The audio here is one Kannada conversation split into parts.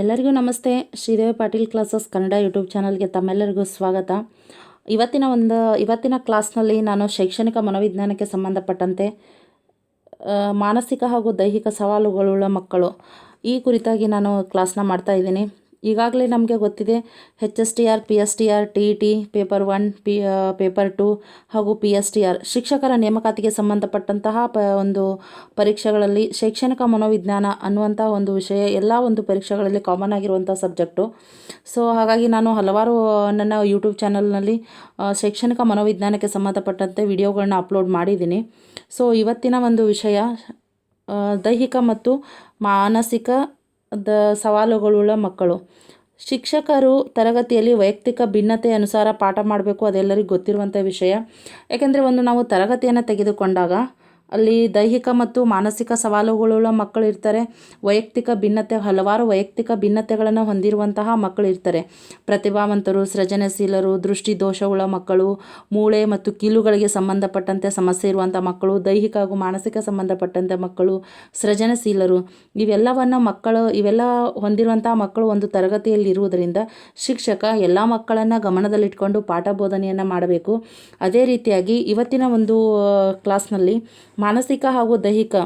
ಎಲ್ಲರಿಗೂ ನಮಸ್ತೆ. ಶ್ರೀದೇವಿ ಪಾಟೀಲ್ ಕ್ಲಾಸಸ್ ಕನ್ನಡ ಯೂಟ್ಯೂಬ್ ಚಾನಲ್ಗೆ ತಮ್ಮೆಲ್ಲರಿಗೂ ಸ್ವಾಗತ. ಇವತ್ತಿನ ಒಂದು, ಇವತ್ತಿನ ಕ್ಲಾಸ್ನಲ್ಲಿ ನಾನು ಶೈಕ್ಷಣಿಕ ಮನೋವಿಜ್ಞಾನಕ್ಕೆ ಸಂಬಂಧಪಟ್ಟಂತೆ ಮಾನಸಿಕ ಹಾಗೂ ದೈಹಿಕ ಸವಾಲುಗಳುಳ್ಳ ಮಕ್ಕಳು ಈ ಕುರಿತಾಗಿ ನಾನು ಕ್ಲಾಸ್ನ ಮಾಡ್ತಾ ಇದ್ದೀನಿ. ಈಗಾಗಲೇ ನಮಗೆ ಗೊತ್ತಿದೆ H S T R P S T R T T paper one P paper two ಹಾಗೂ ಪಿ ಎಸ್ ಟಿ ಆರ್ ಶಿಕ್ಷಕರ ನೇಮಕಾತಿಗೆ ಸಂಬಂಧಪಟ್ಟಂತಹ ಪ, ಒಂದು ಪರೀಕ್ಷೆಗಳಲ್ಲಿ ಶೈಕ್ಷಣಿಕ ಮನೋವಿಜ್ಞಾನ ಅನ್ನುವಂಥ ಒಂದು ವಿಷಯ ಎಲ್ಲ ಒಂದು ಪರೀಕ್ಷೆಗಳಲ್ಲಿ ಕಾಮನ್ ಆಗಿರುವಂಥ ಸಬ್ಜೆಕ್ಟು ಸೊ ಹಾಗಾಗಿ ನಾನು ಹಲವಾರು ನನ್ನ ಯೂಟ್ಯೂಬ್ ಚಾನಲ್ನಲ್ಲಿ ಶೈಕ್ಷಣಿಕ ಮನೋವಿಜ್ಞಾನಕ್ಕೆ ಸಂಬಂಧಪಟ್ಟಂತೆ ವಿಡಿಯೋಗಳನ್ನ ಅಪ್ಲೋಡ್ ಮಾಡಿದ್ದೀನಿ. ಸೊ ಇವತ್ತಿನ ಒಂದು ವಿಷಯ ದೈಹಿಕ ಮತ್ತು ಮಾನಸಿಕ ದ ಸವಾಲುಗಳುಳ್ಳ ಮಕ್ಕಳು. ಶಿಕ್ಷಕರು ತರಗತಿಯಲ್ಲಿ ವೈಯಕ್ತಿಕ ಭಿನ್ನತೆ ಅನುಸಾರ ಪಾಠ ಮಾಡಬೇಕು ಅದೆಲ್ಲರಿಗೂ ಗೊತ್ತಿರುವಂಥ ವಿಷಯ. ಯಾಕೆಂದರೆ ಒಂದು ನಾವು ತರಗತಿಯನ್ನು ತೆಗೆದುಕೊಂಡಾಗ ಅಲ್ಲಿ ದೈಹಿಕ ಮತ್ತು ಮಾನಸಿಕ ಸವಾಲುಗಳುಳ್ಳ ಮಕ್ಕಳು ಇರ್ತಾರೆ. ವೈಯಕ್ತಿಕ ಭಿನ್ನತೆ, ಹಲವಾರು ವೈಯಕ್ತಿಕ ಭಿನ್ನತೆಗಳನ್ನು ಹೊಂದಿರುವಂತಹ ಮಕ್ಕಳು ಇರ್ತಾರೆ. ಪ್ರತಿಭಾವಂತರು, ಸೃಜನಶೀಲರು ದೃಷ್ಟಿ ದೋಷವುಳ್ಳ ಮಕ್ಕಳು, ಮೂಳೆ ಮತ್ತು ಕೀಲುಗಳಿಗೆ ಸಂಬಂಧಪಟ್ಟಂತೆ ಸಮಸ್ಯೆ ಇರುವಂಥ ಮಕ್ಕಳು, ದೈಹಿಕ ಹಾಗೂ ಮಾನಸಿಕ ಸಂಬಂಧಪಟ್ಟಂತೆ ಮಕ್ಕಳು, ಸೃಜನಶೀಲರು. ಇವೆಲ್ಲವನ್ನು ಮಕ್ಕಳು, ಇವೆಲ್ಲ ಹೊಂದಿರುವಂಥ ಮಕ್ಕಳು ಒಂದು ತರಗತಿಯಲ್ಲಿ ಇರುವುದರಿಂದ ಶಿಕ್ಷಕ ಎಲ್ಲ ಮಕ್ಕಳನ್ನು ಗಮನದಲ್ಲಿಟ್ಕೊಂಡು ಪಾಠ ಬೋಧನೆಯನ್ನು ಮಾಡಬೇಕು. ಅದೇ ರೀತಿಯಾಗಿ ಇವತ್ತಿನ ಒಂದು ಕ್ಲಾಸ್ನಲ್ಲಿ ಮಾನಸಿಕ ಹಾಗೂ ದೈಹಿಕ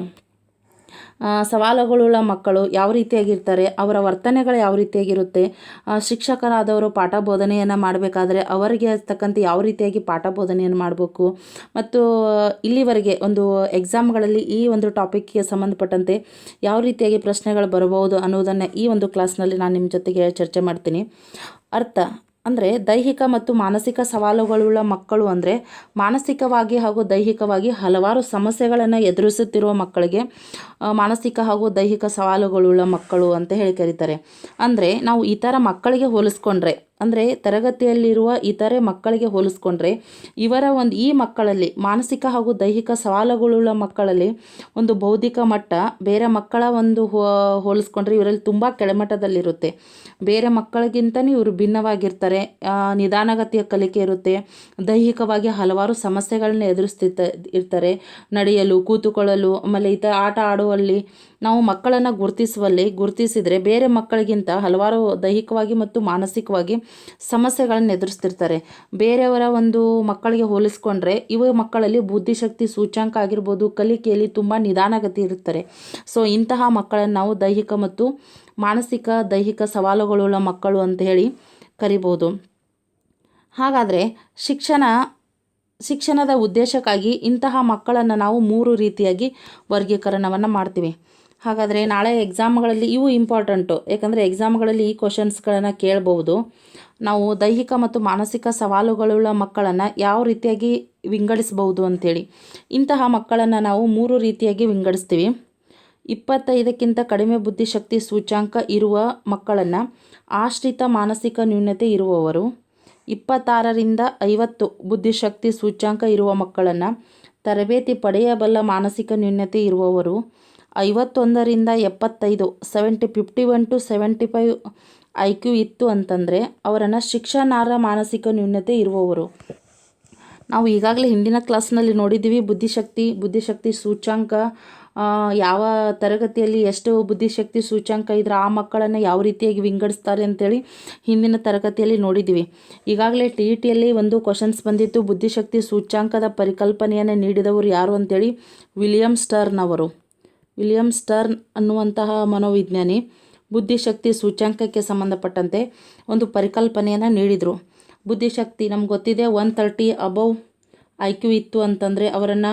ಸವಾಲುಗಳುಳ್ಳ ಮಕ್ಕಳು ಯಾವ ರೀತಿಯಾಗಿರ್ತಾರೆ, ಅವರ ವರ್ತನೆಗಳು ಯಾವ ರೀತಿಯಾಗಿರುತ್ತೆ ಶಿಕ್ಷಕರಾದವರು ಪಾಠ ಬೋಧನೆಯನ್ನು ಮಾಡಬೇಕಾದ್ರೆ ಅವರಿಗೆ ತಕ್ಕಂತೆ ಯಾವ ರೀತಿಯಾಗಿ ಪಾಠ ಬೋಧನೆಯನ್ನು ಮಾಡಬೇಕು. ಮತ್ತು ಇಲ್ಲಿವರೆಗೆ ಒಂದು ಎಕ್ಸಾಮ್ಗಳಲ್ಲಿ ಈ ಒಂದು ಟಾಪಿಕ್ಗೆ ಸಂಬಂಧಪಟ್ಟಂತೆ ಯಾವ ರೀತಿಯಾಗಿ ಪ್ರಶ್ನೆಗಳು ಬರಬಹುದು ಅನ್ನೋದನ್ನು ಈ ಒಂದು ಕ್ಲಾಸ್ನಲ್ಲಿ ನಾನು ನಿಮ್ಮ ಜೊತೆಗೆ ಚರ್ಚೆ ಮಾಡ್ತೀನಿ. ಅರ್ಥ. ಅಂದರೆ ದೈಹಿಕ ಮತ್ತು ಮಾನಸಿಕ ಸವಾಲುಗಳುಳ್ಳ ಮಕ್ಕಳು ಅಂದರೆ ಮಾನಸಿಕವಾಗಿ ಹಾಗೂ ದೈಹಿಕವಾಗಿ ಹಲವಾರು ಸಮಸ್ಯೆಗಳನ್ನು ಎದುರಿಸುತ್ತಿರುವ ಮಕ್ಕಳಿಗೆ ಮಾನಸಿಕ ಹಾಗೂ ದೈಹಿಕ ಸವಾಲುಗಳುಳ್ಳ ಮಕ್ಕಳು ಅಂತ ಹೇಳಿ ಕರೀತಾರೆ. ಅಂದರೆ ನಾವು ಇತರ ಮಕ್ಕಳಿಗೆ ಹೋಲಿಸ್ಕೊಂಡ್ರೆ, ಅಂದರೆ ತರಗತಿಯಲ್ಲಿರುವ ಇತರೆ ಮಕ್ಕಳಿಗೆ ಹೋಲಿಸ್ಕೊಂಡ್ರೆ, ಇವರ ಒಂದು ಈ ಮಕ್ಕಳಲ್ಲಿ, ಮಾನಸಿಕ ಹಾಗೂ ದೈಹಿಕ ಸವಾಲುಗಳುಳ್ಳ ಮಕ್ಕಳಲ್ಲಿ ಒಂದು ಬೌದ್ಧಿಕ ಮಟ್ಟ ಬೇರೆ ಮಕ್ಕಳ ಒಂದು ಹೋಲಿಸ್ಕೊಂಡ್ರೆ ಇವರಲ್ಲಿ ತುಂಬ ಕೆಳಮಟ್ಟದಲ್ಲಿರುತ್ತೆ. ಬೇರೆ ಮಕ್ಕಳಿಗಿಂತಲೂ ಇವರು ಭಿನ್ನವಾಗಿರ್ತಾರೆ. ನಿಧಾನಗತಿಯ ಕಲಿಕೆ ಇರುತ್ತೆ. ದೈಹಿಕವಾಗಿ ಹಲವಾರು ಸಮಸ್ಯೆಗಳನ್ನ ಎದುರಿಸ್ತಿರ್ತ, ಇರ್ತಾರೆ. ನಡೆಯಲು, ಕೂತುಕೊಳ್ಳಲು, ಆಮೇಲೆ ಈ ಆಟ ಆಡುವಲ್ಲಿ ನಾವು ಮಕ್ಕಳನ್ನು ಗುರುತಿಸುವಲ್ಲಿ ಗುರುತಿಸಿದರೆ ಬೇರೆ ಮಕ್ಕಳಿಗಿಂತ ಹಲವಾರು ದೈಹಿಕವಾಗಿ ಮತ್ತು ಮಾನಸಿಕವಾಗಿ ಸಮಸ್ಯೆಗಳನ್ನು ಎದುರಿಸ್ತಿರ್ತಾರೆ. ಬೇರೆಯವರ ಒಂದು ಮಕ್ಕಳಿಗೆ ಹೋಲಿಸ್ಕೊಂಡ್ರೆ ಇವ ಮಕ್ಕಳಲ್ಲಿ ಬುದ್ಧಿಶಕ್ತಿ ಸೂಚ್ಯಾಂಕ ಆಗಿರ್ಬೋದು, ಕಲಿಕೆಯಲ್ಲಿ ತುಂಬ ನಿಧಾನಗತಿ ಇರ್ತಾರೆ ಸೊ ಇಂತಹ ಮಕ್ಕಳನ್ನು ನಾವು ದೈಹಿಕ ಮತ್ತು ಮಾನಸಿಕ, ದೈಹಿಕ ಸವಾಲುಗಳುಳ್ಳ ಮಕ್ಕಳು ಅಂತ ಹೇಳಿ ಕರಿಬೋದು. ಹಾಗಾದರೆ ಶಿಕ್ಷಣ, ಶಿಕ್ಷಣದ ಉದ್ದೇಶಕ್ಕಾಗಿ ಇಂತಹ ಮಕ್ಕಳನ್ನು ನಾವು ಮೂರು ರೀತಿಯಾಗಿ ವರ್ಗೀಕರಣವನ್ನು ಮಾಡ್ತೀವಿ. ಹಾಗಾದರೆ ನಾಳೆ ಎಕ್ಸಾಮ್ಗಳಲ್ಲಿ ಇವು ಇಂಪಾರ್ಟೆಂಟು ಯಾಕಂದರೆ ಎಕ್ಸಾಮ್ಗಳಲ್ಲಿ ಈ ಕ್ವಶನ್ಸ್ಗಳನ್ನು ಕೇಳಬಹುದು. ನಾವು ದೈಹಿಕ ಮತ್ತು ಮಾನಸಿಕ ಸವಾಲುಗಳುಳ್ಳ ಮಕ್ಕಳನ್ನು ಯಾವ ರೀತಿಯಾಗಿ ವಿಂಗಡಿಸಬಹುದು ಅಂಥೇಳಿ ಇಂತಹ ಮಕ್ಕಳನ್ನು ನಾವು ಮೂರು ರೀತಿಯಾಗಿ ವಿಂಗಡಿಸ್ತೀವಿ. ಇಪ್ಪತ್ತೈದಕ್ಕಿಂತ ಕಡಿಮೆ ಬುದ್ಧಿಶಕ್ತಿ ಸೂಚ್ಯಾಂಕ ಇರುವ ಮಕ್ಕಳನ್ನು ಆಶ್ರಿತ ಮಾನಸಿಕ ನ್ಯೂನತೆ ಇರುವವರು, ಇಪ್ಪತ್ತಾರರಿಂದ ಐವತ್ತು ಬುದ್ಧಿಶಕ್ತಿ ಸೂಚ್ಯಾಂಕ ಇರುವ ಮಕ್ಕಳನ್ನು ತರಬೇತಿ ಪಡೆಯಬಲ್ಲ ಮಾನಸಿಕ ನ್ಯೂನತೆ ಇರುವವರು, ಐವತ್ತೊಂದರಿಂದ ಎಪ್ಪತ್ತೈದು seventy fifty one to seventy five I Q ಇತ್ತು ಅಂತಂದರೆ ಅವರನ್ನು ಶಿಕ್ಷಣಾರ್ಹ ಮಾನಸಿಕ ನ್ಯೂನತೆ ಇರುವವರು. ನಾವು ಈಗಾಗಲೇ ಹಿಂದಿನ ಕ್ಲಾಸ್ನಲ್ಲಿ ನೋಡಿದ್ದೀವಿ ಬುದ್ಧಿಶಕ್ತಿ ಬುದ್ಧಿಶಕ್ತಿ ಸೂಚ್ಯಾಂಕ ಯಾವ ತರಗತಿಯಲ್ಲಿ ಎಷ್ಟು ಬುದ್ಧಿಶಕ್ತಿ ಸೂಚ್ಯಂಕ ಇದ್ರೆ ಆ ಮಕ್ಕಳನ್ನು ಯಾವ ರೀತಿಯಾಗಿ ವಿಂಗಡಿಸ್ತಾರೆ ಅಂತೇಳಿ ಹಿಂದಿನ ತರಗತಿಯಲ್ಲಿ ನೋಡಿದ್ದೀವಿ ಈಗಾಗಲೇ ಟಿ ಇ ಟಿಯಲ್ಲಿ ಒಂದು ಕ್ವಶನ್ಸ್ ಬಂದಿತ್ತು. ಬುದ್ಧಿಶಕ್ತಿ ಸೂಚ್ಯಾಂಕದ ಪರಿಕಲ್ಪನೆಯನ್ನು ನೀಡಿದವರು ಯಾರು ಅಂತೇಳಿ? ವಿಲಿಯಂ ಸ್ಟರ್ನ್ ಅವರು. ವಿಲಿಯಂ ಸ್ಟರ್ನ್ ಅನ್ನುವಂತಹ ಮನೋವಿಜ್ಞಾನಿ ಬುದ್ಧಿಶಕ್ತಿ ಸೂಚ್ಯಾಂಕಕ್ಕೆ ಸಂಬಂಧಪಟ್ಟಂತೆ ಒಂದು ಪರಿಕಲ್ಪನೆಯನ್ನು ನೀಡಿದರು. ಬುದ್ಧಿಶಕ್ತಿ ನಮ್ಗೆ ಗೊತ್ತಿದೆ, one thirty above I Q ಇತ್ತು ಅಂತಂದರೆ ಅವರನ್ನು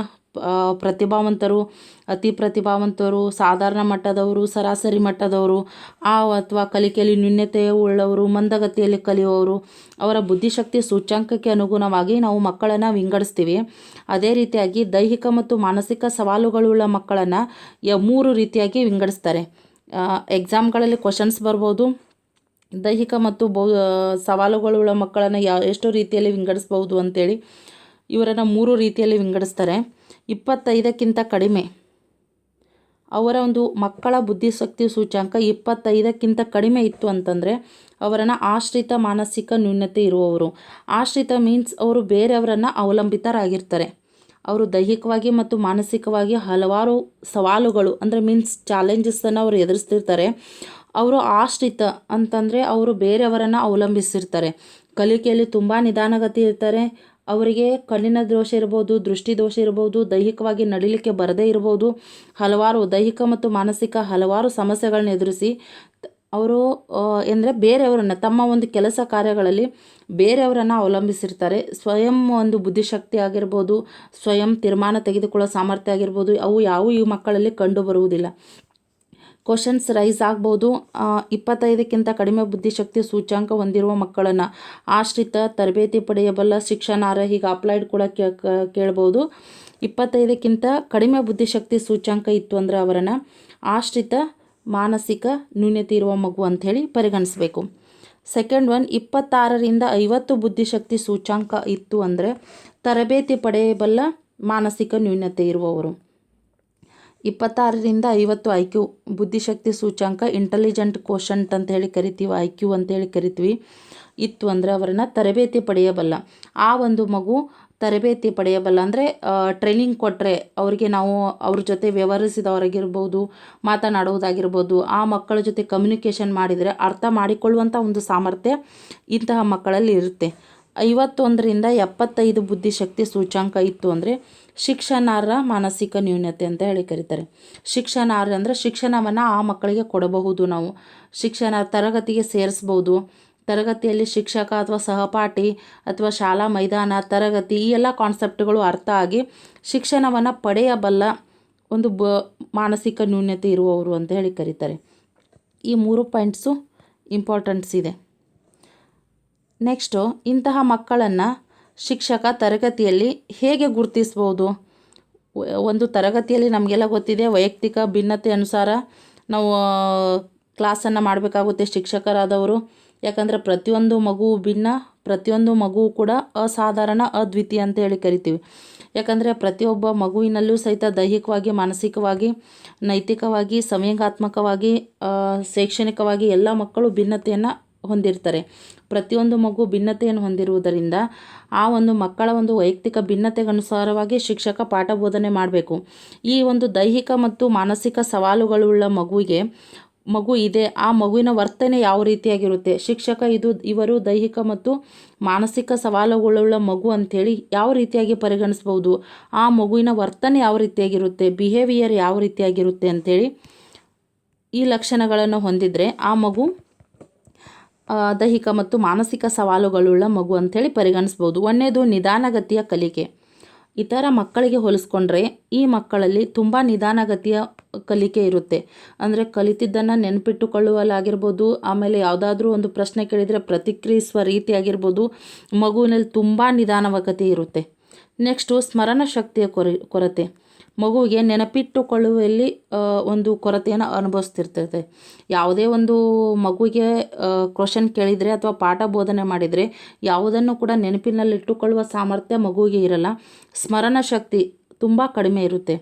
ಪ್ರತಿಭಾವಂತರು, ಅತಿ ಪ್ರತಿಭಾವಂತರು, ಸಾಧಾರಣ ಮಟ್ಟದವರು, ಸರಾಸರಿ ಮಟ್ಟದವರು, ಆ, ಅಥವಾ ಕಲಿಕೆಯಲ್ಲಿ ನ್ಯೂನ್ಯತೆ ಉಳ್ಳವರು, ಮಂದಗತಿಯಲ್ಲಿ ಕಲಿಯುವವರು, ಅವರ ಬುದ್ಧಿಶಕ್ತಿ ಸೂಚ್ಯಾಂಕಕ್ಕೆ ಅನುಗುಣವಾಗಿ ನಾವು ಮಕ್ಕಳನ್ನು ವಿಂಗಡಿಸ್ತೀವಿ. ಅದೇ ರೀತಿಯಾಗಿ ದೈಹಿಕ ಮತ್ತು ಮಾನಸಿಕ ಸವಾಲುಗಳುಳ್ಳ ಮಕ್ಕಳನ್ನು ಯ ಮೂರು ರೀತಿಯಾಗಿ ವಿಂಗಡಿಸ್ತಾರೆ. ಎಕ್ಸಾಮ್ಗಳಲ್ಲಿ ಕ್ವಶನ್ಸ್ ಬರ್ಬೋದು. ದೈಹಿಕ ಮತ್ತು ಬೌ ಸವಾಲುಗಳುಳ್ಳ ಮಕ್ಕಳನ್ನು ಯಾವ ಎಷ್ಟು ರೀತಿಯಲ್ಲಿ ವಿಂಗಡಿಸ್ಬೋದು ಅಂತೇಳಿ ಇವರನ್ನು ಮೂರು ರೀತಿಯಲ್ಲಿ ವಿಂಗಡಿಸ್ತಾರೆ. ಇಪ್ಪತ್ತೈದಕ್ಕಿಂತ ಕಡಿಮೆ. ಅವರ ಒಂದು ಮಕ್ಕಳ ಬುದ್ಧಿಶಕ್ತಿ ಸೂಚ್ಯಾಂಕ ಇಪ್ಪತ್ತೈದಕ್ಕಿಂತ ಕಡಿಮೆ ಇತ್ತು ಅಂತಂದರೆ ಅವರನ್ನು ಆಶ್ರಿತ ಮಾನಸಿಕ ನ್ಯೂನತೆ ಇರುವವರು. ಆಶ್ರಿತ ಮೀನ್ಸ್ ಅವರು ಬೇರೆಯವರನ್ನು ಅವಲಂಬಿತರಾಗಿರ್ತಾರೆ. ಅವರು ದೈಹಿಕವಾಗಿ ಮತ್ತು ಮಾನಸಿಕವಾಗಿ ಹಲವಾರು ಸವಾಲುಗಳು, ಅಂದರೆ ಮೀನ್ಸ್ ಚಾಲೆಂಜಸ್ಸನ್ನು ಅವರು ಎದುರಿಸ್ತಿರ್ತಾರೆ. ಅವರು ಆಶ್ರಿತ ಅಂತಂದರೆ ಅವರು ಬೇರೆಯವರನ್ನು ಅವಲಂಬಿಸಿರ್ತಾರೆ. ಕಲಿಕೆಯಲ್ಲಿ ತುಂಬ ನಿಧಾನಗತಿ ಇರ್ತಾರೆ. ಅವರಿಗೆ ಕಣ್ಣಿನ ದೋಷ ಇರ್ಬೋದು, ದೃಷ್ಟಿ ದೋಷ ಇರ್ಬೋದು, ದೈಹಿಕವಾಗಿ ನಡಿಲಿಕ್ಕೆ ಬರದೇ ಇರ್ಬೋದು, ಹಲವಾರು ದೈಹಿಕ ಮತ್ತು ಮಾನಸಿಕ ಹಲವಾರು ಸಮಸ್ಯೆಗಳನ್ನ ಎದುರಿಸಿ ಅವರು ಎಂದರೆ ಬೇರೆಯವರನ್ನು, ತಮ್ಮ ಒಂದು ಕೆಲಸ ಕಾರ್ಯಗಳಲ್ಲಿ ಬೇರೆಯವರನ್ನು ಅವಲಂಬಿಸಿರ್ತಾರೆ. ಸ್ವಯಂ ಒಂದು ಬುದ್ಧಿಶಕ್ತಿ ಆಗಿರ್ಬೋದು, ಸ್ವಯಂ ತೀರ್ಮಾನ ತೆಗೆದುಕೊಳ್ಳೋ ಸಾಮರ್ಥ್ಯ ಆಗಿರ್ಬೋದು, ಅವು ಯಾವುವು ಈ ಮಕ್ಕಳಲ್ಲಿ ಕಂಡು ಬರುವುದಿಲ್ಲ. ಕ್ವಶನ್ಸ್ ರೈಸ್ ಆಗ್ಬೋದು. ಇಪ್ಪತ್ತೈದಕ್ಕಿಂತ ಕಡಿಮೆ ಬುದ್ಧಿಶಕ್ತಿ ಸೂಚ್ಯಾಂಕ ಹೊಂದಿರುವ ಮಕ್ಕಳನ್ನು ಆಶ್ರಿತ ತರಬೇತಿ ಪಡೆಯಬಲ್ಲ ಶಿಕ್ಷಣಾರ್ಹ ಹೀಗೆ ಅಪ್ಲೈಡ್ ಕೂಡ ಕೇಳ್ಬೋದು. ಇಪ್ಪತ್ತೈದಕ್ಕಿಂತ ಕಡಿಮೆ ಬುದ್ಧಿಶಕ್ತಿ ಸೂಚ್ಯಾಂಕ ಇತ್ತು ಅಂದರೆ ಅವರನ್ನು ಆಶ್ರಿತ ಮಾನಸಿಕ ನ್ಯೂನತೆ ಇರುವ ಮಗು ಅಂಥೇಳಿ ಪರಿಗಣಿಸಬೇಕು. ಸೆಕೆಂಡ್ ಒನ್ ಇಪ್ಪತ್ತಾರರಿಂದ ಐವತ್ತು ಬುದ್ಧಿಶಕ್ತಿ ಸೂಚ್ಯಾಂಕ ಇತ್ತು ಅಂದರೆ ತರಬೇತಿ ಪಡೆಯಬಲ್ಲ ಮಾನಸಿಕ ನ್ಯೂನತೆ ಇರುವವರು. ಇಪ್ಪತ್ತಾರರಿಂದ ಐವತ್ತು ಐ ಕ್ಯೂ ಬುದ್ಧಿಶಕ್ತಿ ಸೂಚ್ಯಂಕ ಇಂಟೆಲಿಜೆಂಟ್ ಕೋಶಂಟ್ ಅಂತ ಹೇಳಿ ಕರಿತೀವಿ ಐ ಕ್ಯೂ ಅಂತೇಳಿ ಕರಿತೀವಿ. ಇತ್ತು ಅಂದರೆ ಅವರನ್ನು ತರಬೇತಿ ಪಡೆಯಬಲ್ಲ. ಆ ಒಂದು ಮಗು ತರಬೇತಿ ಪಡೆಯಬಲ್ಲ ಅಂದರೆ ಟ್ರೈನಿಂಗ್ ಕೊಟ್ಟರೆ ಅವರಿಗೆ ನಾವು ಅವ್ರ ಜೊತೆ ವ್ಯವಹರಿಸಿದವರಾಗಿರ್ಬೋದು, ಮಾತನಾಡುವುದಾಗಿರ್ಬೋದು, ಆ ಮಕ್ಕಳ ಜೊತೆ ಕಮ್ಯುನಿಕೇಷನ್ ಮಾಡಿದರೆ ಅರ್ಥ ಮಾಡಿಕೊಳ್ಳುವಂಥ ಒಂದು ಸಾಮರ್ಥ್ಯ ಇಂತಹ ಮಕ್ಕಳಲ್ಲಿ ಇರುತ್ತೆ. ಐವತ್ತೊಂದರಿಂದ ಎಪ್ಪತ್ತೈದು ಬುದ್ಧಿಶಕ್ತಿ ಸೂಚ್ಯಾಂಕ ಇತ್ತು ಅಂದರೆ ಶಿಕ್ಷಣಾರ್ಹ ಮಾನಸಿಕ ನ್ಯೂನತೆ ಅಂತ ಹೇಳಿ ಕರೀತಾರೆ. ಶಿಕ್ಷಣಾರ್ಹ ಅಂದರೆ ಶಿಕ್ಷಣವನ್ನು ಆ ಮಕ್ಕಳಿಗೆ ಕೊಡಬಹುದು ನಾವು. ಶಿಕ್ಷಣ ತರಗತಿಗೆ ಸೇರಿಸ್ಬೋದು. ತರಗತಿಯಲ್ಲಿ ಶಿಕ್ಷಕ ಅಥವಾ ಸಹಪಾಠಿ ಅಥವಾ ಶಾಲಾ ಮೈದಾನ, ತರಗತಿ ಈ ಎಲ್ಲ ಕಾನ್ಸೆಪ್ಟ್ಗಳು ಅರ್ಥ ಆಗಿ ಶಿಕ್ಷಣವನ್ನು ಪಡೆಯಬಲ್ಲ ಒಂದು ಬ ಮಾನಸಿಕ ನ್ಯೂನತೆ ಇರುವವರು ಅಂತ ಹೇಳಿ ಕರೀತಾರೆ. ಈ ಮೂರು ಪಾಯಿಂಟ್ಸು ಇಂಪಾರ್ಟೆಂಟ್ಸ್ ಇದೆ. ನೆಕ್ಸ್ಟು ಇಂತಹ ಮಕ್ಕಳನ್ನು ಶಿಕ್ಷಕ ತರಗತಿಯಲ್ಲಿ ಹೇಗೆ ಗುರುತಿಸ್ಬೋದು? ಒಂದು ತರಗತಿಯಲ್ಲಿ ನಮಗೆಲ್ಲ ಗೊತ್ತಿದೆ, ವೈಯಕ್ತಿಕ ಭಿನ್ನತೆ ಅನುಸಾರ ನಾವು ಕ್ಲಾಸನ್ನು ಮಾಡಬೇಕಾಗುತ್ತೆ ಶಿಕ್ಷಕರಾದವರು. ಯಾಕಂದರೆ ಪ್ರತಿಯೊಂದು ಮಗು ಭಿನ್ನ, ಪ್ರತಿಯೊಂದು ಮಗು ಕೂಡ ಅಸಾಧಾರಣ, ಅದ್ವಿತೀಯ ಅಂತ ಹೇಳಿ ಕರಿತೀವಿ. ಯಾಕಂದರೆ ಪ್ರತಿಯೊಬ್ಬ ಮಗುವಿನಲ್ಲೂ ಸಹಿತ ದೈಹಿಕವಾಗಿ, ಮಾನಸಿಕವಾಗಿ, ನೈತಿಕವಾಗಿ, ಸಂವೇಗಾತ್ಮಕವಾಗಿ ಶೈಕ್ಷಣಿಕವಾಗಿ ಎಲ್ಲ ಮಕ್ಕಳು ಭಿನ್ನತೆಯನ್ನು ಹೊಂದಿರ್ತಾರೆ. ಪ್ರತಿಯೊಂದು ಮಗು ಭಿನ್ನತೆಯನ್ನು ಹೊಂದಿರುವುದರಿಂದ ಆ ಒಂದು ಮಕ್ಕಳ ಒಂದು ವೈಯಕ್ತಿಕ ಭಿನ್ನತೆಗನುಸಾರವಾಗಿ ಶಿಕ್ಷಕ ಪಾಠ ಬೋಧನೆ ಮಾಡಬೇಕು. ಈ ಒಂದು ದೈಹಿಕ ಮತ್ತು ಮಾನಸಿಕ ಸವಾಲುಗಳುಳ್ಳ ಮಗುವಿಗೆ ಮಗು ಇದೆ. ಆ ಮಗುವಿನ ವರ್ತನೆ ಯಾವ ರೀತಿಯಾಗಿರುತ್ತೆ? ಶಿಕ್ಷಕ, ಇದು ಇವರು ದೈಹಿಕ ಮತ್ತು ಮಾನಸಿಕ ಸವಾಲುಗಳುಳ್ಳ ಮಗು ಅಂಥೇಳಿ ಯಾವ ರೀತಿಯಾಗಿ ಪರಿಗಣಿಸ್ಬೋದು ಆ ಮಗುವಿನ ವರ್ತನೆ ಯಾವ ರೀತಿಯಾಗಿರುತ್ತೆ? ಬಿಹೇವಿಯರ್ ಯಾವ ರೀತಿಯಾಗಿರುತ್ತೆ ಅಂಥೇಳಿ ಈ ಲಕ್ಷಣಗಳನ್ನು ಹೊಂದಿದರೆ ಆ ಮಗು ದೈಹಿಕ ಮತ್ತು ಮಾನಸಿಕ ಸವಾಲುಗಳುಳ್ಳ ಮಗು ಅಂಥೇಳಿ ಪರಿಗಣಿಸ್ಬೋದು. ಒಂದೇದು ನಿಧಾನಗತಿಯ ಕಲಿಕೆ. ಇತರ ಮಕ್ಕಳಿಗೆ ಹೋಲಿಸ್ಕೊಂಡ್ರೆ ಈ ಮಕ್ಕಳಲ್ಲಿ ತುಂಬ ನಿಧಾನಗತಿಯ ಕಲಿಕೆ ಇರುತ್ತೆ. ಅಂದರೆ ಕಲಿತಿದ್ದನ್ನು ನೆನಪಿಟ್ಟುಕೊಳ್ಳುವಲ್ಲಾಗಿರ್ಬೋದು, ಆಮೇಲೆ ಯಾವುದಾದ್ರೂ ಒಂದು ಪ್ರಶ್ನೆ ಕೇಳಿದರೆ ಪ್ರತಿಕ್ರಿಯಿಸುವ ರೀತಿ ಆಗಿರ್ಬೋದು ಮಗುವಿನಲ್ಲಿ ತುಂಬ ನಿಧಾನವಗತಿ ಇರುತ್ತೆ. ನೆಕ್ಸ್ಟು ಸ್ಮರಣ ಶಕ್ತಿಯ ಕೊರೆ, ಕೊರತೆ. ಮಗುವಿಗೆ ನೆನಪಿಟ್ಟುಕೊಳ್ಳುವಲ್ಲಿ ಒಂದು ಕೊರತೆಯನ್ನು ಅನುಭವಿಸ್ತಿರ್ತೈತೆ. ಯಾವುದೇ ಒಂದು ಮಗುವಿಗೆ ಕ್ವಶನ್ ಕೇಳಿದರೆ ಅಥವಾ ಪಾಠ ಬೋಧನೆ ಮಾಡಿದರೆ ಯಾವುದನ್ನು ಕೂಡ ನೆನಪಿನಲ್ಲಿಟ್ಟುಕೊಳ್ಳುವ ಸಾಮರ್ಥ್ಯ ಮಗುವಿಗೆ ಇರಲ್ಲ. ಸ್ಮರಣ ಶಕ್ತಿ ತುಂಬ ಕಡಿಮೆ ಇರುತ್ತೆ.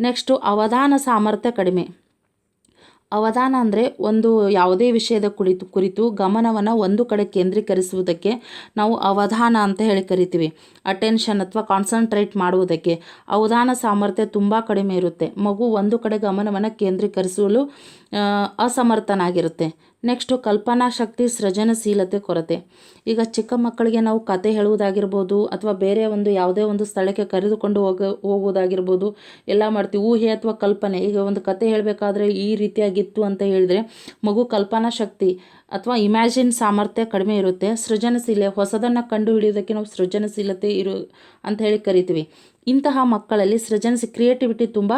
ನೆಕ್ಸ್ಟು ಅವಧಾನ ಸಾಮರ್ಥ್ಯ ಕಡಿಮೆ. ಅವಧಾನ ಅಂದರೆ ಒಂದು ಯಾವುದೇ ವಿಷಯದ ಕುರಿತು ಕುರಿತು ಗಮನವನ್ನು ಒಂದು ಕಡೆ ಕೇಂದ್ರೀಕರಿಸುವುದಕ್ಕೆ ನಾವು ಅವಧಾನ ಅಂತ ಹೇಳಿ ಕರಿತೀವಿ. ಅಟೆನ್ಷನ್ ಅಥವಾ ಕಾನ್ಸಂಟ್ರೇಟ್ ಮಾಡುವುದಕ್ಕೆ. ಅವಧಾನ ಸಾಮರ್ಥ್ಯ ತುಂಬ ಕಡಿಮೆ ಇರುತ್ತೆ. ಮಗು ಒಂದು ಕಡೆ ಗಮನವನ್ನು ಕೇಂದ್ರೀಕರಿಸಲು ಅಸಮರ್ಥನಾಗಿರುತ್ತೆ. ನೆಕ್ಸ್ಟು ಕಲ್ಪನಾ ಶಕ್ತಿ ಸೃಜನಶೀಲತೆ ಕೊರತೆ. ಈಗ ಚಿಕ್ಕ ಮಕ್ಕಳಿಗೆ ನಾವು ಕತೆ ಹೇಳುವುದಾಗಿರ್ಬೋದು ಅಥವಾ ಬೇರೆ ಒಂದು ಯಾವುದೇ ಒಂದು ಸ್ಥಳಕ್ಕೆ ಕರೆದುಕೊಂಡು ಹೋಗ, ಹೋಗುವುದಾಗಿರ್ಬೋದು, ಎಲ್ಲ ಮಾಡ್ತೀವಿ. ಊಹೆ ಅಥವಾ ಕಲ್ಪನೆ. ಈಗ ಒಂದು ಕತೆ ಹೇಳಬೇಕಾದ್ರೆ ಈ ರೀತಿಯಾಗಿತ್ತು ಅಂತ ಹೇಳಿದರೆ, ಮಗು ಕಲ್ಪನಾ ಶಕ್ತಿ ಅಥವಾ ಇಮ್ಯಾಜಿನ್ ಸಾಮರ್ಥ್ಯ ಕಡಿಮೆ ಇರುತ್ತೆ. ಸೃಜನಶೀಲೆ, ಹೊಸದನ್ನು ಕಂಡು ಹಿಡಿಯೋದಕ್ಕೆ ನಾವು ಸೃಜನಶೀಲತೆ ಇರು ಅಂತ ಹೇಳಿ ಕರಿತೀವಿ. ಇಂತಹ ಮಕ್ಕಳಲ್ಲಿ ಸೃಜನಶೀಲ, ಕ್ರಿಯೇಟಿವಿಟಿ ತುಂಬ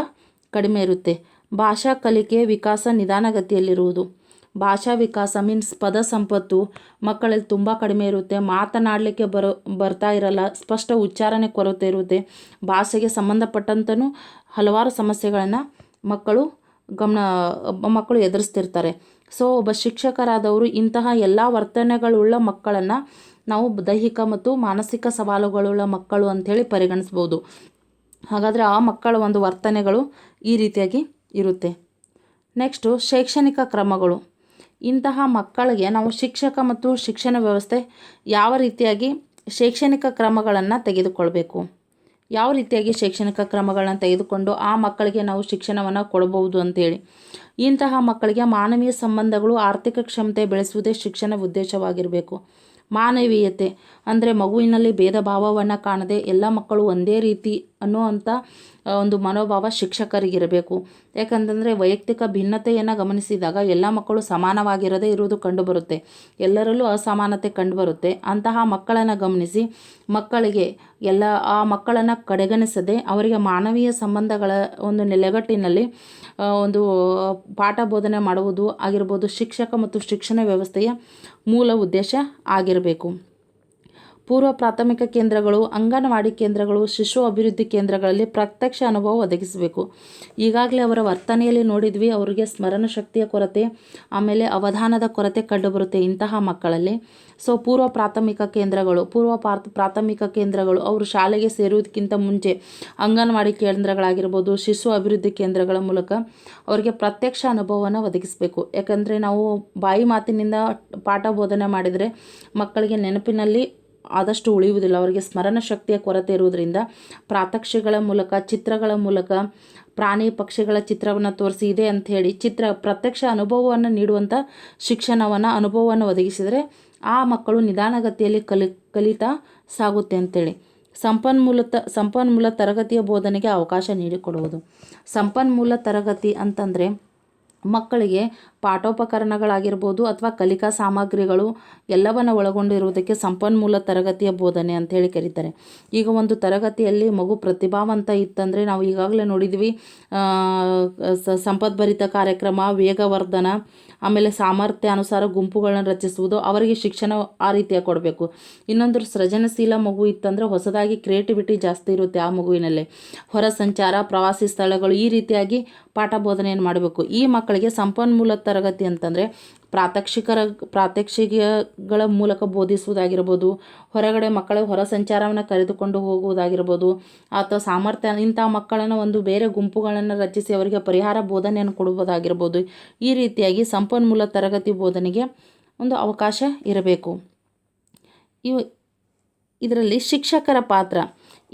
ಕಡಿಮೆ ಇರುತ್ತೆ. ಭಾಷಾ ಕಲಿಕೆ, ವಿಕಾಸ, ನಿಧಾನಗತಿಯಲ್ಲಿರುವುದು. ಭಾಷಾ ವಿಕಾಸ ಮೀನ್ಸ್ ಪದ ಸಂಪತ್ತು ಮಕ್ಕಳಲ್ಲಿ ತುಂಬ ಕಡಿಮೆ ಇರುತ್ತೆ. ಮಾತನಾಡಲಿಕ್ಕೆ ಬರೋ, ಬರ್ತಾ ಇರಲ್ಲ. ಸ್ಪಷ್ಟ ಉಚ್ಚಾರಣೆ ಕೊರತೆ ಇರುತ್ತೆ. ಭಾಷೆಗೆ ಸಂಬಂಧಪಟ್ಟಂತನೂ ಹಲವಾರು ಸಮಸ್ಯೆಗಳನ್ನು ಮಕ್ಕಳು ಗಮನ, ಮಕ್ಕಳು ಎದುರಿಸ್ತಿರ್ತಾರೆ. ಸೊ, ಒಬ್ಬ ಶಿಕ್ಷಕರಾದವರು ಇಂತಹ ಎಲ್ಲ ವರ್ತನೆಗಳುಳ್ಳ ಮಕ್ಕಳನ್ನು ನಾವು ದೈಹಿಕ ಮತ್ತು ಮಾನಸಿಕ ಸವಾಲುಗಳುಳ್ಳ ಮಕ್ಕಳು ಅಂಥೇಳಿ ಪರಿಗಣಿಸ್ಬೋದು. ಹಾಗಾದರೆ ಆ ಮಕ್ಕಳ ಒಂದು ವರ್ತನೆಗಳು ಈ ರೀತಿಯಾಗಿ ಇರುತ್ತೆ. ನೆಕ್ಸ್ಟು ಶೈಕ್ಷಣಿಕ ಕ್ರಮಗಳು. ಇಂತಹ ಮಕ್ಕಳಿಗೆ ನಾವು ಶಿಕ್ಷಕ ಮತ್ತು ಶಿಕ್ಷಣ ವ್ಯವಸ್ಥೆ ಯಾವ ರೀತಿಯಾಗಿ ಶೈಕ್ಷಣಿಕ ಕ್ರಮಗಳನ್ನು ತೆಗೆದುಕೊಳ್ಬೇಕು? ಯಾವ ರೀತಿಯಾಗಿ ಶೈಕ್ಷಣಿಕ ಕ್ರಮಗಳನ್ನು ತೆಗೆದುಕೊಂಡು ಆ ಮಕ್ಕಳಿಗೆ ನಾವು ಶಿಕ್ಷಣವನ್ನು ಕೊಡಬಹುದು ಅಂತೇಳಿ. ಇಂತಹ ಮಕ್ಕಳಿಗೆ ಮಾನವೀಯ ಸಂಬಂಧಗಳು, ಆರ್ಥಿಕ ಕ್ಷಮತೆ ಬೆಳೆಸುವುದೇ ಶಿಕ್ಷಣ ಉದ್ದೇಶವಾಗಿರಬೇಕು. ಮಾನವೀಯತೆ ಅಂದರೆ ಮಗುವಿನಲ್ಲಿ ಭೇದ ಭಾವವನ್ನು ಕಾಣದೆ ಎಲ್ಲ ಮಕ್ಕಳು ಒಂದೇ ರೀತಿ ಅನ್ನುವಂಥ ಒಂದು ಮನೋಭಾವ ಶಿಕ್ಷಕರಿಗಿರಬೇಕು. ಯಾಕಂತಂದರೆ ವೈಯಕ್ತಿಕ ಭಿನ್ನತೆಯನ್ನು ಗಮನಿಸಿದಾಗ ಎಲ್ಲ ಮಕ್ಕಳು ಸಮಾನವಾಗಿರದೇ ಇರುವುದು ಕಂಡುಬರುತ್ತೆ. ಎಲ್ಲರಲ್ಲೂ ಅಸಮಾನತೆ ಕಂಡುಬರುತ್ತೆ. ಅಂತಹ ಮಕ್ಕಳನ್ನು ಗಮನಿಸಿ ಮಕ್ಕಳಿಗೆ ಎಲ್ಲ, ಆ ಮಕ್ಕಳನ್ನು ಕಡೆಗಣಿಸದೆ ಅವರಿಗೆ ಮಾನವೀಯ ಸಂಬಂಧಗಳ ಒಂದು ನೆಲೆಗಟ್ಟಿನಲ್ಲಿ ಒಂದು ಪಾಠ ಬೋಧನೆ ಮಾಡುವುದು ಆಗಿರ್ಬೋದು ಶಿಕ್ಷಕ ಮತ್ತು ಶಿಕ್ಷಣ ವ್ಯವಸ್ಥೆಯ ಮೂಲ ಉದ್ದೇಶ ಆಗಿರಬೇಕು. ಪೂರ್ವ ಪ್ರಾಥಮಿಕ ಕೇಂದ್ರಗಳು, ಅಂಗನವಾಡಿ ಕೇಂದ್ರಗಳು, ಶಿಶು ಅಭಿವೃದ್ಧಿ ಕೇಂದ್ರಗಳಲ್ಲಿ ಪ್ರತ್ಯಕ್ಷ ಅನುಭವ ಒದಗಿಸಬೇಕು. ಈಗಾಗಲೇ ಅವರ ವರ್ತನೆಯಲ್ಲಿ ನೋಡಿದ್ವಿ, ಅವರಿಗೆ ಸ್ಮರಣ ಶಕ್ತಿಯ ಕೊರತೆ, ಆಮೇಲೆ ಅವಧಾನದ ಕೊರತೆ ಕಂಡುಬರುತ್ತೆ ಇಂತಹ ಮಕ್ಕಳಲ್ಲಿ. ಸೊ, ಪೂರ್ವ ಪ್ರಾಥಮಿಕ ಕೇಂದ್ರಗಳು, ಪೂರ್ವ ಪಾರ್ಥ, ಪ್ರಾಥಮಿಕ ಕೇಂದ್ರಗಳು, ಅವರು ಶಾಲೆಗೆ ಸೇರುವುದಕ್ಕಿಂತ ಮುಂಚೆ ಅಂಗನವಾಡಿ ಕೇಂದ್ರಗಳಾಗಿರ್ಬೋದು, ಶಿಶು ಅಭಿವೃದ್ಧಿ ಕೇಂದ್ರಗಳ ಮೂಲಕ ಅವರಿಗೆ ಪ್ರತ್ಯಕ್ಷ ಅನುಭವವನ್ನು ಒದಗಿಸಬೇಕು. ಯಾಕಂದರೆ ನಾವು ಬಾಯಿ ಮಾತಿನಿಂದ ಪಾಠ ಬೋಧನೆ ಮಾಡಿದರೆ ಮಕ್ಕಳಿಗೆ ನೆನಪಿನಲ್ಲಿ ಆದಷ್ಟು ಉಳಿಯುವುದಿಲ್ಲ. ಅವರಿಗೆ ಸ್ಮರಣ ಶಕ್ತಿಯ ಕೊರತೆ ಇರುವುದರಿಂದ ಪ್ರಾತ್ಯಕ್ಷಿಗಳ ಮೂಲಕ, ಚಿತ್ರಗಳ ಮೂಲಕ, ಪ್ರಾಣಿ ಪಕ್ಷಿಗಳ ಚಿತ್ರವನ್ನು ತೋರಿಸಿ ಇದೆ ಅಂತ ಹೇಳಿ ಚಿತ್ರ, ಪ್ರತ್ಯಕ್ಷ ಅನುಭವವನ್ನು ನೀಡುವಂಥ ಶಿಕ್ಷಣವನ್ನು, ಅನುಭವವನ್ನು ಒದಗಿಸಿದರೆ ಆ ಮಕ್ಕಳು ನಿಧಾನಗತಿಯಲ್ಲಿ ಕಲಿ, ಕಲಿತಾ ಸಾಗುತ್ತೆ ಅಂತೇಳಿ. ಸಂಪನ್ಮೂಲ ತ, ಸಂಪನ್ಮೂಲ ತರಗತಿಯ ಬೋಧನೆಗೆ ಅವಕಾಶ ನೀಡಿಕೊಡುವುದು. ಸಂಪನ್ಮೂಲ ತರಗತಿ ಅಂತಂದರೆ ಮಕ್ಕಳಿಗೆ ಪಾಠೋಪಕರಣಗಳಾಗಿರ್ಬೋದು ಅಥವಾ ಕಲಿಕಾ ಸಾಮಗ್ರಿಗಳು ಎಲ್ಲವನ್ನು ಒಳಗೊಂಡಿರುವುದಕ್ಕೆ ಸಂಪನ್ಮೂಲ ತರಗತಿಯ ಬೋಧನೆ ಅಂತ ಹೇಳಿ ಕರೀತಾರೆ. ಈಗ ಒಂದು ತರಗತಿಯಲ್ಲಿ ಮಗು ಪ್ರತಿಭಾವಂತ ಇತ್ತಂದರೆ ನಾವು ಈಗಾಗಲೇ ನೋಡಿದ್ವಿ ಸಂಪದ್ಭರಿತ ಕಾರ್ಯಕ್ರಮ, ವೇಗವರ್ಧನ, ಆಮೇಲೆ ಸಾಮರ್ಥ್ಯ ಅನುಸಾರ ಗುಂಪುಗಳನ್ನು ರಚಿಸುವುದು, ಅವರಿಗೆ ಶಿಕ್ಷಣ ಆ ರೀತಿಯ ಕೊಡಬೇಕು. ಇನ್ನೊಂದು ಸೃಜನಶೀಲ ಮಗು ಇತ್ತಂದರೆ ಹೊಸದಾಗಿ ಕ್ರಿಯೇಟಿವಿಟಿ ಜಾಸ್ತಿ ಇರುತ್ತೆ ಆ ಮಗುವಿನಲ್ಲಿ. ಹೊರ ಸಂಚಾರ, ಪ್ರವಾಸಿ ಸ್ಥಳಗಳು ಈ ರೀತಿಯಾಗಿ ಪಾಠ ಬೋಧನೆಯನ್ನು ಮಾಡಬೇಕು. ಈ ಮಕ್ಕಳಿಗೆ ಸಂಪನ್ಮೂಲ ತರಗತಿ ಅಂತಂದರೆ ಪ್ರಾತ್ಯಕ್ಷಿಕರ, ಪ್ರಾತ್ಯಕ್ಷಿಕೆಗಳ ಮೂಲಕ ಬೋಧಿಸುವುದಾಗಿರ್ಬೋದು, ಹೊರಗಡೆ ಮಕ್ಕಳ ಹೊರ ಸಂಚಾರವನ್ನು ಕರೆದುಕೊಂಡು ಹೋಗುವುದಾಗಿರ್ಬೋದು ಅಥವಾ ಸಾಮರ್ಥ್ಯ, ಇಂಥ ಮಕ್ಕಳನ್ನು ಒಂದು ಬೇರೆ ಗುಂಪುಗಳನ್ನು ರಚಿಸಿ ಅವರಿಗೆ ಪರಿಹಾರ ಬೋಧನೆಯನ್ನು ಕೊಡುವುದಾಗಿರ್ಬೋದು, ಈ ರೀತಿಯಾಗಿ ಸಂಪನ್ಮೂಲ ತರಗತಿ ಬೋಧನೆಗೆ ಒಂದು ಅವಕಾಶ ಇರಬೇಕು. ಇವು ಇದರಲ್ಲಿ ಶಿಕ್ಷಕರ ಪಾತ್ರ.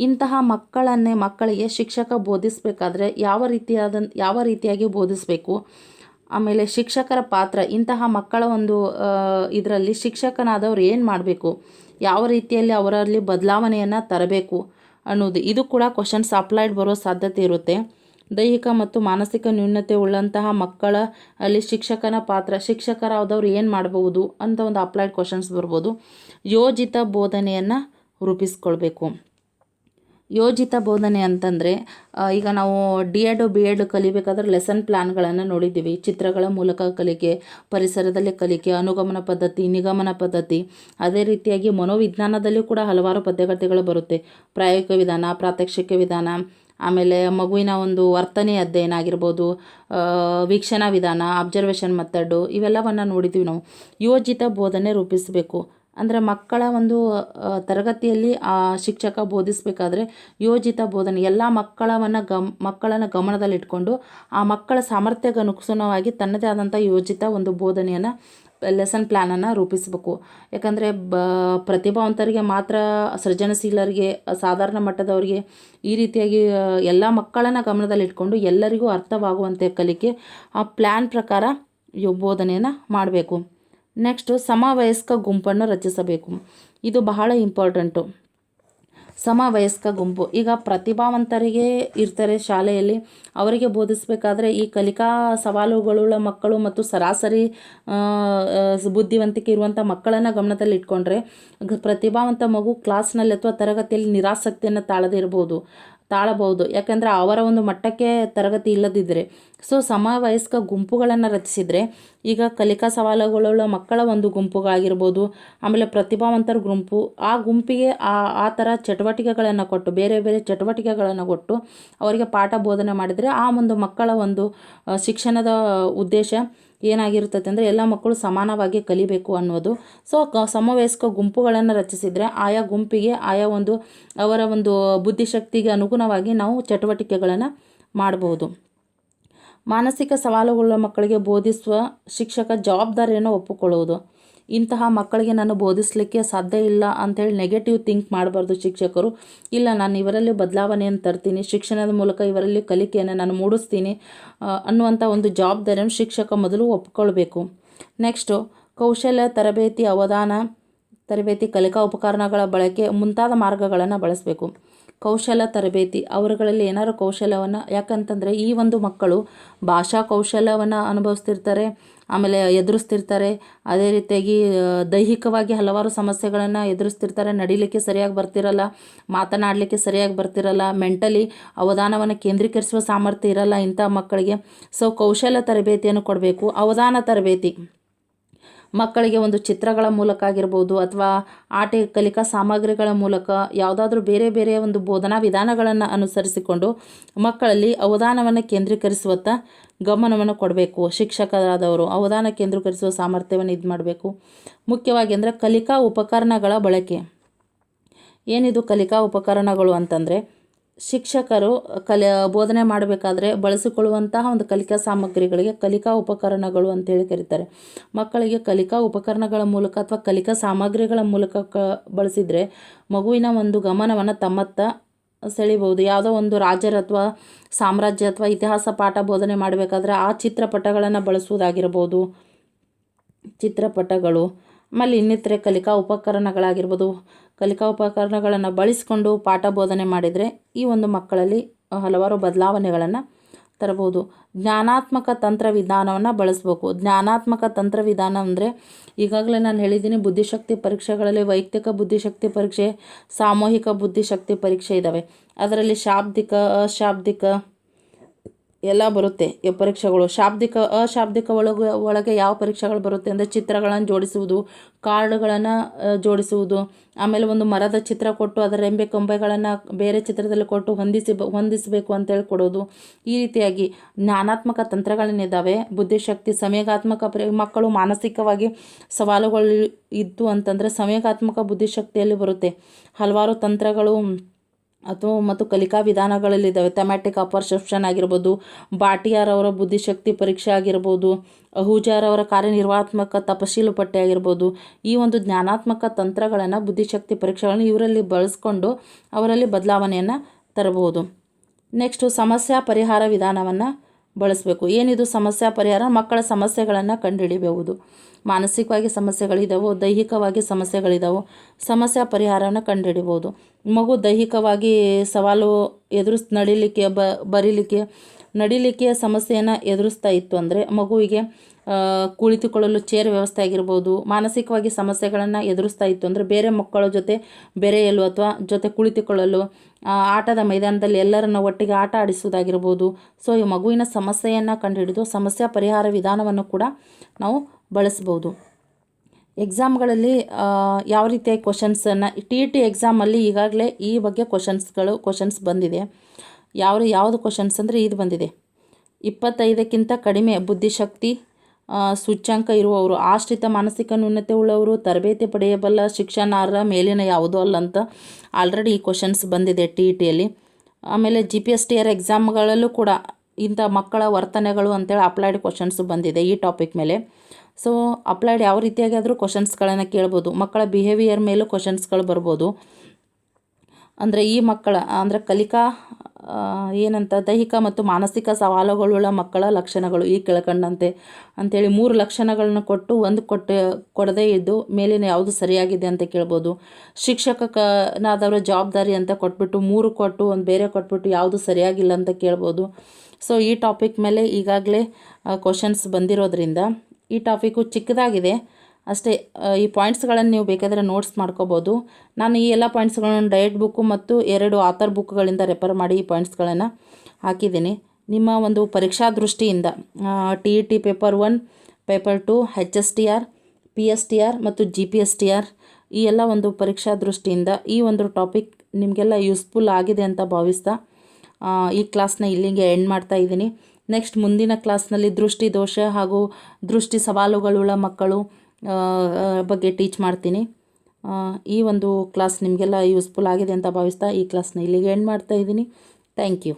ಇಂತಹ ಮಕ್ಕಳನ್ನೇ ಮಕ್ಕಳಿಗೆ ಶಿಕ್ಷಕ ಬೋಧಿಸಬೇಕಾದ್ರೆ ಯಾವ ರೀತಿಯಾದ, ಯಾವ ರೀತಿಯಾಗಿ ಬೋಧಿಸಬೇಕು? ಆಮೇಲೆ ಶಿಕ್ಷಕರ ಪಾತ್ರ, ಇಂತಹ ಮಕ್ಕಳ ಒಂದು ಇದರಲ್ಲಿ ಶಿಕ್ಷಕನಾದವ್ರು ಏನು ಮಾಡಬೇಕು? ಯಾವ ರೀತಿಯಲ್ಲಿ ಅವರಲ್ಲಿ ಬದಲಾವಣೆಯನ್ನು ತರಬೇಕು ಅನ್ನೋದು ಇದು ಕೂಡ ಕ್ವಶನ್ಸ್ ಅಪ್ಲೈಡ್ ಬರೋ ಸಾಧ್ಯತೆ ಇರುತ್ತೆ. ದೈಹಿಕ ಮತ್ತು ಮಾನಸಿಕ ನ್ಯೂನತೆ ಉಳ್ಳಂತಹ ಮಕ್ಕಳ ಅಲ್ಲಿ ಶಿಕ್ಷಕನ ಪಾತ್ರ, ಶಿಕ್ಷಕರಾದವ್ರು ಏನು ಮಾಡಬಹುದು ಅಂತ ಒಂದು ಅಪ್ಲೈಡ್ ಕ್ವಶನ್ಸ್ ಬರ್ಬೋದು. ಯೋಜಿತ ಬೋಧನೆಯನ್ನು ರೂಪಿಸ್ಕೊಳ್ಬೇಕು. ಯೋಜಿತ ಬೋಧನೆ ಅಂತಂದರೆ ಈಗ ನಾವು ಡಿ ಎಡ್, ಬಿ ಎಡ್ ಕಲಿಬೇಕಾದ್ರೆ ಲೆಸನ್ ಪ್ಲ್ಯಾನ್ಗಳನ್ನು ನೋಡಿದ್ದೀವಿ. ಚಿತ್ರಗಳ ಮೂಲಕ ಕಲಿಕೆ, ಪರಿಸರದಲ್ಲಿ ಕಲಿಕೆ, ಅನುಗಮನ ಪದ್ಧತಿ, ನಿಗಮನ ಪದ್ಧತಿ. ಅದೇ ರೀತಿಯಾಗಿ ಮನೋವಿಜ್ಞಾನದಲ್ಲಿಯೂ ಕೂಡ ಹಲವಾರು ಪದ್ಯಗತಿಗಳು ಬರುತ್ತೆ. ಪ್ರಾಯೋಗಿಕ ವಿಧಾನ, ಪ್ರಾತ್ಯಕ್ಷಿಕ ವಿಧಾನ, ಆಮೇಲೆ ಮಗುವಿನ ಒಂದು ವರ್ತನೆ ಅಧ್ಯಯನ ಆಗಿರ್ಬೋದು ವೀಕ್ಷಣಾ ವಿಧಾನ ಅಬ್ಸರ್ವೇಷನ್ ಮೆಥಡು ಇವೆಲ್ಲವನ್ನು ನೋಡಿದ್ದೀವಿ ನಾವು. ಯೋಜಿತ ಬೋಧನೆ ರೂಪಿಸಬೇಕು. ಅಂದರೆ ಮಕ್ಕಳ ಒಂದು ತರಗತಿಯಲ್ಲಿ ಆ ಶಿಕ್ಷಕ ಬೋಧಿಸಬೇಕಾದ್ರೆ ಯೋಜಿತ ಬೋಧನೆ, ಎಲ್ಲ ಮಕ್ಕಳವನ್ನು ಗಮ್, ಮಕ್ಕಳನ್ನು ಗಮನದಲ್ಲಿಟ್ಕೊಂಡು ಆ ಮಕ್ಕಳ ಸಾಮರ್ಥ್ಯಕ್ಕೆ ಅನುಗುಣವಾಗಿ ತನ್ನದೇ ಆದಂಥ ಯೋಜಿತ ಒಂದು ಬೋಧನೆಯನ್ನು ಲೆಸನ್ ಪ್ಲ್ಯಾನನ್ನು ರೂಪಿಸಬೇಕು. ಯಾಕಂದರೆ ಬ, ಪ್ರತಿಭಾವಂತರಿಗೆ ಮಾತ್ರ, ಸೃಜನಶೀಲರಿಗೆ, ಸಾಧಾರಣ ಮಟ್ಟದವರಿಗೆ ಈ ರೀತಿಯಾಗಿ ಎಲ್ಲ ಮಕ್ಕಳನ್ನು ಗಮನದಲ್ಲಿಟ್ಕೊಂಡು ಎಲ್ಲರಿಗೂ ಅರ್ಥವಾಗುವಂತೆ ಕಲಿಕೆ ಆ ಪ್ಲ್ಯಾನ್ ಪ್ರಕಾರ ಬೋಧನೆಯನ್ನು ಮಾಡಬೇಕು. ನೆಕ್ಸ್ಟು ಸಮವಯಸ್ಕ ಗುಂಪನ್ನು ರಚಿಸಬೇಕು. ಇದು ಬಹಳ ಇಂಪಾರ್ಟೆಂಟು ಸಮವಯಸ್ಕ ಗುಂಪು. ಈಗ ಪ್ರತಿಭಾವಂತರಿಗೆ ಇರ್ತಾರೆ ಶಾಲೆಯಲ್ಲಿ. ಅವರಿಗೆ ಬೋಧಿಸಬೇಕಾದ್ರೆ ಈ ಕಲಿಕಾ ಸವಾಲುಗಳುಳ್ಳ ಮಕ್ಕಳು ಮತ್ತು ಸರಾಸರಿ ಬುದ್ಧಿವಂತಿಕೆ ಇರುವಂಥ ಮಕ್ಕಳನ್ನು ಗಮನದಲ್ಲಿ ಇಟ್ಕೊಂಡ್ರೆ ಪ್ರತಿಭಾವಂತ ಮಗು ಕ್ಲಾಸ್ನಲ್ಲಿ ಅಥವಾ ತರಗತಿಯಲ್ಲಿ ನಿರಾಸಕ್ತಿಯನ್ನು ತಾಳದೇ ಇರ್ಬೋದು. ತಾಳಬಹುದು. ಯಾಕಂದರೆ ಅವರ ಒಂದು ಮಟ್ಟಕ್ಕೆ ತರಗತಿ ಇಲ್ಲದಿದ್ದರೆ ಸೊ ಸಮವಯಸ್ಕ ಗುಂಪುಗಳನ್ನು ರಚಿಸಿದರೆ ಈಗ ಕಲಿಕಾ ಸವಾಲುಗಳುಳ್ಳ ಮಕ್ಕಳ ಒಂದು ಗುಂಪುಗಳಾಗಿರ್ಬೋದು ಆಮೇಲೆ ಪ್ರತಿಭಾವಂತರ ಗುಂಪು, ಆ ಗುಂಪಿಗೆ ಆ ಆ ಥರ ಚಟುವಟಿಕೆಗಳನ್ನು ಕೊಟ್ಟು, ಬೇರೆ ಬೇರೆ ಚಟುವಟಿಕೆಗಳನ್ನು ಕೊಟ್ಟು ಅವರಿಗೆ ಪಾಠ ಬೋಧನೆ ಮಾಡಿದರೆ ಆ ಒಂದು ಮಕ್ಕಳ ಒಂದು ಶಿಕ್ಷಣದ ಉದ್ದೇಶ ಏನಾಗಿರ್ತದೆ ಅಂದರೆ ಎಲ್ಲ ಮಕ್ಕಳು ಸಮಾನವಾಗಿ ಕಲಿಬೇಕು ಅನ್ನೋದು ಸೊ ಸಮವಯಸ್ಕ ಗುಂಪುಗಳನ್ನು ರಚಿಸಿದರೆ ಆಯಾ ಗುಂಪಿಗೆ ಆಯಾ ಒಂದು, ಅವರ ಒಂದು ಬುದ್ಧಿಶಕ್ತಿಗೆ ಅನುಗುಣವಾಗಿ ನಾವು ಚಟುವಟಿಕೆಗಳನ್ನು ಮಾಡಬಹುದು. ಮಾನಸಿಕ ಸವಾಲುಗಳ ಮಕ್ಕಳಿಗೆ ಬೋಧಿಸುವ ಶಿಕ್ಷಕ ಜವಾಬ್ದಾರಿಯನ್ನು ಒಪ್ಪಿಕೊಳ್ಳುವುದು. ಇಂತಹ ಮಕ್ಕಳಿಗೆ ನಾನು ಬೋಧಿಸಲಿಕ್ಕೆ ಸಾಧ್ಯ ಇಲ್ಲ ಅಂಥೇಳಿ ನೆಗೆಟಿವ್ ಥಿಂಕ್ ಮಾಡಬಾರ್ದು ಶಿಕ್ಷಕರು. ಇಲ್ಲ, ನಾನು ಇವರಲ್ಲಿ ಬದಲಾವಣೆಯನ್ನು ತರ್ತೀನಿ, ಶಿಕ್ಷಣದ ಮೂಲಕ ಇವರಲ್ಲಿ ಕಲಿಕೆಯನ್ನು ನಾನು ಮೂಡಿಸ್ತೀನಿ ಅನ್ನುವಂಥ ಒಂದು ಜವಾಬ್ದಾರಿಯನ್ನು ಶಿಕ್ಷಕ ಮೊದಲು ಒಪ್ಕೊಳ್ಬೇಕು. ನೆಕ್ಸ್ಟು ಕೌಶಲ್ಯ, ತರಬೇತಿ, ಅವಧಾನ, ತರಬೇತಿ, ಕಲಿಕಾ ಉಪಕರಣಗಳ ಬಳಕೆ ಮುಂತಾದ ಮಾರ್ಗಗಳನ್ನು ಬಳಸಬೇಕು. ಕೌಶಲ್ಯ, ತರಬೇತಿ, ಅವರುಗಳಲ್ಲಿ ಏನಾದ್ರು ಕೌಶಲ್ಯವನ್ನು, ಯಾಕಂತಂದರೆ ಈ ಒಂದು ಮಕ್ಕಳು ಭಾಷಾ ಕೌಶಲ್ಯವನ್ನು ಅನುಭವಿಸ್ತಿರ್ತಾರೆ ಆಮೇಲೆ ಎದುರಿಸ್ತಿರ್ತಾರೆ. ಅದೇ ರೀತಿಯಾಗಿ ದೈಹಿಕವಾಗಿ ಹಲವಾರು ಸಮಸ್ಯೆಗಳನ್ನು ಎದುರಿಸ್ತಿರ್ತಾರೆ. ನಡಿಲಿಕ್ಕೆ ಸರಿಯಾಗಿ ಬರ್ತಿರಲ್ಲ, ಮಾತನಾಡಲಿಕ್ಕೆ ಸರಿಯಾಗಿ ಬರ್ತಿರಲ್ಲ ಮೆಂಟಲಿ ಅವಧಾನವನ್ನು ಕೇಂದ್ರೀಕರಿಸುವ ಸಾಮರ್ಥ್ಯ ಇರಲ್ಲ ಇಂಥ ಮಕ್ಕಳಿಗೆ. ಸೊ ಕೌಶಲ್ಯ ತರಬೇತಿಯನ್ನು ಕೊಡಬೇಕು, ಅವಧಾನ ತರಬೇತಿ. ಮಕ್ಕಳಿಗೆ ಒಂದು ಚಿತ್ರಗಳ ಮೂಲಕ ಆಗಿರ್ಬೋದು ಅಥವಾ ಆಟ, ಕಲಿಕಾ ಸಾಮಗ್ರಿಗಳ ಮೂಲಕ ಯಾವುದಾದ್ರೂ ಬೇರೆ ಬೇರೆ ಒಂದು ಬೋಧನಾ ವಿಧಾನಗಳನ್ನು ಅನುಸರಿಸಿಕೊಂಡು ಮಕ್ಕಳಲ್ಲಿ ಅವಧಾನವನ್ನು ಕೇಂದ್ರೀಕರಿಸುವತ್ತ ಗಮನವನ್ನು ಕೊಡಬೇಕು. ಶಿಕ್ಷಕರಾದವರು ಅವಧಾನ ಕೇಂದ್ರೀಕರಿಸುವ ಸಾಮರ್ಥ್ಯವನ್ನು ಇದು ಮಾಡಬೇಕು. ಮುಖ್ಯವಾಗಿ ಅಂದರೆ ಕಲಿಕಾ ಉಪಕರಣಗಳ ಬಳಕೆ. ಏನಿದು ಕಲಿಕಾ ಉಪಕರಣಗಳು ಅಂತಂದರೆ ಶಿಕ್ಷಕರು ಕಲಿ, ಬೋಧನೆ ಮಾಡಬೇಕಾದ್ರೆ ಬಳಸಿಕೊಳ್ಳುವಂತಹ ಒಂದು ಕಲಿಕಾ ಸಾಮಗ್ರಿಗಳಿಗೆ ಕಲಿಕಾ ಉಪಕರಣಗಳು ಅಂತೇಳಿ ಕರೀತಾರೆ. ಮಕ್ಕಳಿಗೆ ಕಲಿಕಾ ಉಪಕರಣಗಳ ಮೂಲಕ ಅಥವಾ ಕಲಿಕಾ ಸಾಮಗ್ರಿಗಳ ಮೂಲಕ ಕ, ಬಳಸಿದರೆ ಮಗುವಿನ ಒಂದು ಗಮನವನ್ನು ತಮ್ಮತ್ತ ಸೆಳಿಬಹುದು. ಯಾವುದೋ ಒಂದು ರಾಜರ ಅಥವಾ ಸಾಮ್ರಾಜ್ಯ ಅಥವಾ ಇತಿಹಾಸ ಪಾಠ ಬೋಧನೆ ಮಾಡಬೇಕಾದ್ರೆ ಆ ಚಿತ್ರಪಟಗಳನ್ನು ಬಳಸುವುದಾಗಿರ್ಬೋದು, ಚಿತ್ರಪಟಗಳು ಆಮೇಲೆ ಇನ್ನಿತರೆ ಕಲಿಕಾ ಉಪಕರಣಗಳಾಗಿರ್ಬೋದು ಕಲಿಕಾ ಉಪಕರಣಗಳನ್ನು ಬಳಸಿಕೊಂಡು ಪಾಠ ಬೋಧನೆ ಮಾಡಿದರೆ ಈ ಒಂದು ಮಕ್ಕಳಲ್ಲಿ ಹಲವಾರು ಬದಲಾವಣೆಗಳನ್ನು ತರಬಹುದು. ಜ್ಞಾನಾತ್ಮಕ ತಂತ್ರವಿಧಾನವನ್ನು ಬಳಸಬೇಕು. ಜ್ಞಾನಾತ್ಮಕ ತಂತ್ರವಿಧಾನ ಅಂದರೆ, ಈಗಾಗಲೇ ನಾನು ಹೇಳಿದ್ದೀನಿ ಬುದ್ಧಿಶಕ್ತಿ ಪರೀಕ್ಷೆಗಳಲ್ಲಿ ವೈಯಕ್ತಿಕ ಬುದ್ಧಿಶಕ್ತಿ ಪರೀಕ್ಷೆ, ಸಾಮೂಹಿಕ ಬುದ್ಧಿಶಕ್ತಿ ಪರೀಕ್ಷೆ ಇದ್ದಾವೆ ಅದರಲ್ಲಿ ಶಾಬ್ದಿಕ, ಅಶಾಬ್ದಿಕ ಎಲ್ಲ ಬರುತ್ತೆ. ಪರೀಕ್ಷೆಗಳು ಶಾಬ್ದಿಕ, ಅಶಾಬ್ದಿಕ ಒಳಗೆ ಒಳಗೆ ಯಾವ ಪರೀಕ್ಷೆಗಳು ಬರುತ್ತೆ ಅಂದರೆ ಚಿತ್ರಗಳನ್ನು ಜೋಡಿಸುವುದು ಕಾರ್ಡ್ಗಳನ್ನು ಜೋಡಿಸುವುದು, ಆಮೇಲೆ ಒಂದು ಮರದ ಚಿತ್ರ ಕೊಟ್ಟು ಅದರ ರೆಂಬೆ ಕೊಂಬೆಗಳನ್ನು ಬೇರೆ ಚಿತ್ರದಲ್ಲಿ ಕೊಟ್ಟು ಹೊಂದಿಸಿ ಹೊಂದಿಸಬೇಕು ಅಂತೇಳಿ ಕೊಡೋದು. ಈ ರೀತಿಯಾಗಿ ಜ್ಞಾನಾತ್ಮಕ ತಂತ್ರಗಳನ್ನಿದ್ದಾವೆ ಬುದ್ಧಿಶಕ್ತಿ, ಸಮಯಗಾತ್ಮಕ ಮಕ್ಕಳು ಮಾನಸಿಕವಾಗಿ ಸವಾಲುಗಳು ಇದ್ದು ಅಂತಂದರೆ ಸಮಯಗಾತ್ಮಕ ಬುದ್ಧಿಶಕ್ತಿಯಲ್ಲಿ ಬರುತ್ತೆ. ಹಲವಾರು ತಂತ್ರಗಳು ಅಥವಾ ಮತ್ತು ಕಲಿಕಾ ವಿಧಾನಗಳಲ್ಲಿದ್ದಾವೆ ಥೆಮ್ಯಾಟಿಕ್ ಅಪರ್ಸೆಪ್ಷನ್ ಆಗಿರ್ಬೋದು ಬಾಟಿಯಾರ್ ಅವರ ಬುದ್ಧಿಶಕ್ತಿ ಪರೀಕ್ಷೆ ಆಗಿರ್ಬೋದು, ಅಹೂಜಾರ್ ಅವರ ಕಾರ್ಯನಿರ್ವಾಹಾತ್ಮಕ ತಪಶೀಲು ಪಟ್ಟಿ ಆಗಿರ್ಬೋದು, ಈ ಒಂದು ಜ್ಞಾನಾತ್ಮಕ ತಂತ್ರಗಳನ್ನು ಬುದ್ಧಿಶಕ್ತಿ ಪರೀಕ್ಷೆಗಳನ್ನು ಇವರಲ್ಲಿ ಬಳಸ್ಕೊಂಡು ಅವರಲ್ಲಿ ಬದಲಾವಣೆಯನ್ನು ತರಬಹುದು. ನೆಕ್ಸ್ಟು ಸಮಸ್ಯಾ ಪರಿಹಾರ ವಿಧಾನವನ್ನು ಬಳಸಬೇಕು. ಏನಿದು ಸಮಸ್ಯೆ ಪರಿಹಾರ? ಮಕ್ಕಳ ಸಮಸ್ಯೆಗಳನ್ನು ಕಂಡುಹಿಡಿಯಬಹುದು. ಮಾನಸಿಕವಾಗಿ ಸಮಸ್ಯೆಗಳಿದ್ದಾವೆ ದೈಹಿಕವಾಗಿ ಸಮಸ್ಯೆಗಳಿದ್ದಾವೆ ಸಮಸ್ಯೆ ಪರಿಹಾರವನ್ನು ಕಂಡುಹಿಡಿಬೋದು ಮಗು ದೈಹಿಕವಾಗಿ ಸವಾಲು ಎದುರಿಸ್ ನಡಿಲಿಕ್ಕೆ ಬರೀಲಿಕ್ಕೆ, ನಡಿಲಿಕ್ಕೆ ಸಮಸ್ಯೆಯನ್ನು ಎದುರಿಸ್ತಾ ಇತ್ತು ಅಂದರೆ ಮಗುವಿಗೆ ಕುಳಿತುಕೊಳ್ಳಲು ಚೇರ್ ವ್ಯವಸ್ಥೆ ಆಗಿರ್ಬೋದು, ಮಾನಸಿಕವಾಗಿ ಸಮಸ್ಯೆಗಳನ್ನು ಎದುರಿಸ್ತಾ ಇತ್ತು. ಅಂದರೆ ಬೇರೆ ಮಕ್ಕಳ ಜೊತೆ ಬೆರೆಯಲು ಅಥವಾ ಜೊತೆ ಕುಳಿತುಕೊಳ್ಳಲು ಆಟದ ಮೈದಾನದಲ್ಲಿ ಎಲ್ಲರನ್ನ ಒಟ್ಟಿಗೆ ಆಟ ಆಡಿಸುವುದಾಗಿರ್ಬೋದು. ಸೊ ಈ ಮಗುವಿನ ಸಮಸ್ಯೆಯನ್ನು ಕಂಡುಹಿಡಿದು ಸಮಸ್ಯೆ ಪರಿಹಾರ ವಿಧಾನವನ್ನು ಕೂಡ ನಾವು ಬಳಸ್ಬೋದು. ಎಕ್ಸಾಮ್ಗಳಲ್ಲಿ ಯಾವ ರೀತಿಯ ಕ್ವಶನ್ಸನ್ನು ಟಿ ಇ ಟಿ ಎಕ್ಸಾಮಲ್ಲಿ ಈಗಾಗಲೇ ಈ ಬಗ್ಗೆ ಕ್ವಶನ್ಸ್ಗಳು ಕ್ವಶನ್ಸ್ ಬಂದಿದೆ. ಯಾವ ಯಾವುದು ಕ್ವಶನ್ಸ್ ಅಂದರೆ ಇದು ಬಂದಿದೆ. ಇಪ್ಪತ್ತೈದಕ್ಕಿಂತ ಕಡಿಮೆ ಬುದ್ಧಿಶಕ್ತಿ ಸೂಚ್ಯಂಕ ಇರುವವರು. ಆಶ್ರಿತ ಮಾನಸಿಕ ನ್ಯೂನತೆ ಉಳ್ಳವರು, ತರಬೇತಿ ಪಡೆಯಬಲ್ಲ ಶಿಕ್ಷಣಾರ್ಹ ಮೇಲಿನ ಯಾವುದೂ ಅಲ್ಲ ಅಂತ ಆಲ್ರೆಡಿ ಈ ಕ್ವಶನ್ಸ್ ಬಂದಿದೆ ಟಿ ಇ ಟಿಯಲ್ಲಿ ಆಮೇಲೆ G P S T R ಎಕ್ಸಾಮ್ಗಳಲ್ಲೂ ಕೂಡ ಇಂಥ ಮಕ್ಕಳ ವರ್ತನೆಗಳು ಅಂತೇಳಿ ಅಪ್ಲೈಡ್ ಕ್ವಶನ್ಸ್ ಬಂದಿದೆ ಈ ಟಾಪಿಕ್ ಮೇಲೆ. ಸೊ ಅಪ್ಲೈಡ್ ಯಾವ ರೀತಿಯಾಗಿ ಆದರೂ ಕ್ವಶನ್ಸ್ಗಳನ್ನು ಕೇಳ್ಬೋದು. ಮಕ್ಕಳ ಬಿಹೇವಿಯರ್ ಮೇಲೂ ಕ್ವಶನ್ಸ್ಗಳು ಬರ್ಬೋದು. ಅಂದರೆ ಈ ಮಕ್ಕಳ, ಅಂದರೆ ಕಲಿಕಾ ಏನಂತ, ದೈಹಿಕ ಮತ್ತು ಮಾನಸಿಕ ಸವಾಲುಗಳುಳ್ಳ ಮಕ್ಕಳ ಲಕ್ಷಣಗಳು ಈ ಕೆಳಕಂಡಂತೆ. ಅಂಥೇಳಿ ಮೂರು ಲಕ್ಷಣಗಳನ್ನು ಕೊಟ್ಟು ಒಂದು ಕೊಟ್ಟು, ಕೊಡದೇ ಇದ್ದು ಮೇಲಿನ ಯಾವುದು ಸರಿಯಾಗಿದೆ ಅಂತ ಕೇಳ್ಬೋದು. ಶಿಕ್ಷಕನಾದವರ ಜವಾಬ್ದಾರಿ ಅಂತ ಕೊಟ್ಬಿಟ್ಟು ಮೂರು ಕೊಟ್ಟು, ಒಂದು ಬೇರೆ ಕೊಟ್ಬಿಟ್ಟು ಯಾವುದು ಸರಿಯಾಗಿಲ್ಲ ಅಂತ ಕೇಳ್ಬೋದು. ಸೊ ಈ ಟಾಪಿಕ್ ಮೇಲೆ ಈಗಾಗಲೇ ಕ್ವಶನ್ಸ್ ಬಂದಿರೋದ್ರಿಂದ ಈ ಟಾಪಿಕ್ಕು ಚಿಕ್ಕದಾಗಿದೆ. ಅಷ್ಟೇ ಈ ಪಾಯಿಂಟ್ಸ್ಗಳನ್ನು ನೀವು ಬೇಕಾದರೆ ನೋಟ್ಸ್ ಮಾಡ್ಕೋಬೋದು. ನಾನು ಈ ಎಲ್ಲ ಪಾಯಿಂಟ್ಸ್ಗಳನ್ನು ಡಯಟ್ ಬುಕ್ಕು ಮತ್ತು ಎರಡು ಆಥರ್ ಬುಕ್ಗಳಿಂದ ರೆಫರ್ ಮಾಡಿ ಈ ಪಾಯಿಂಟ್ಸ್ಗಳನ್ನು ಹಾಕಿದ್ದೀನಿ. ನಿಮ್ಮ ಒಂದು ಪರೀಕ್ಷಾ ದೃಷ್ಟಿಯಿಂದ T E T paper one paper two H S T R P S T R ಮತ್ತು G P S T R ಈ ಎಲ್ಲ ಒಂದು ಪರೀಕ್ಷಾ ದೃಷ್ಟಿಯಿಂದ ಈ ಒಂದು ಟಾಪಿಕ್ ನಿಮಗೆಲ್ಲ ಯೂಸ್ಫುಲ್ ಆಗಿದೆ ಅಂತ ಭಾವಿಸ್ತಾ ಈ ಕ್ಲಾಸ್ನ ಇಲ್ಲಿಗೆ ಎಂಡ್ ಮಾಡ್ತಾ ಇದ್ದೀನಿ. ನೆಕ್ಸ್ಟ್ ಮುಂದಿನ ಕ್ಲಾಸ್ನಲ್ಲಿ ದೃಷ್ಟಿ ದೋಷ ಹಾಗೂ ದೃಷ್ಟಿ ಸವಾಲುಗಳುಳ್ಳ ಮಕ್ಕಳು ಬಗ್ಗೆ ಟೀಚ್ ಮಾಡ್ತೀನಿ. ಈ ಒಂದು ಕ್ಲಾಸ್ ನಿಮಗೆಲ್ಲ ಯೂಸ್ಫುಲ್ ಆಗಿದೆ ಅಂತ ಭಾವಿಸ್ತಾ ಈ ಕ್ಲಾಸ್ನ ಇಲ್ಲಿಗೆ ಎಂಡ್ ಮಾಡ್ತಾ ಇದ್ದೀನಿ. Thank you